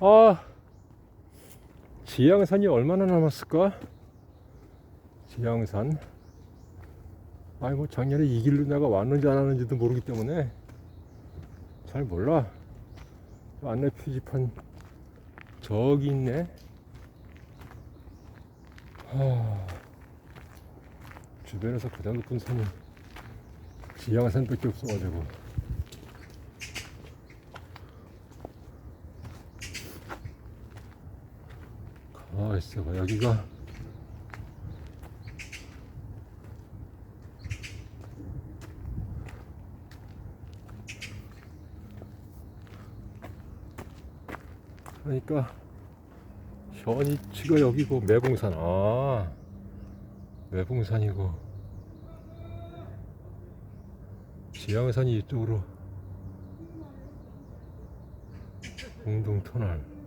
아, 지양산이 얼마나 남았을까? 지양산. 아이, 뭐, 작년에 이 길로 내가 왔는지 안 왔는지도 모르기 때문에 잘 몰라. 안내 표지판 저기 있네. 하, 주변에서 가장 높은 산이 지양산밖에 없어가지고. 아, 있어봐. 여기가 그러니까 현이치가 여기고 매봉산 아 매봉산이고 지양산이 이쪽으로 공동터널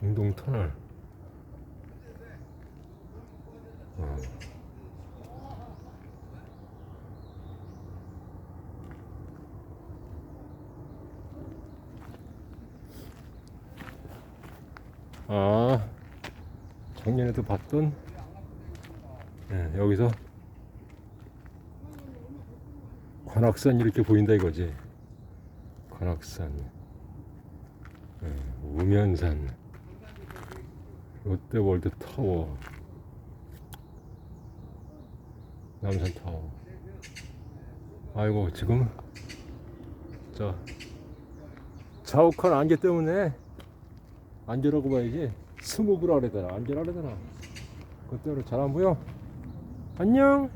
공동 터널. 어. 아 작년에도 봤던? 예, 여기서? 관악산 이렇게 보인다 이거지? 관악산. 예, 우면산 롯데월드 타워. 남산 타워. 아이고 지금? 자. 자욱한 안개 때문에 안개라고 봐야지. 스모그라 그래야 되나 안개라 그래야 되나 그때로 잘 안 보여. 안녕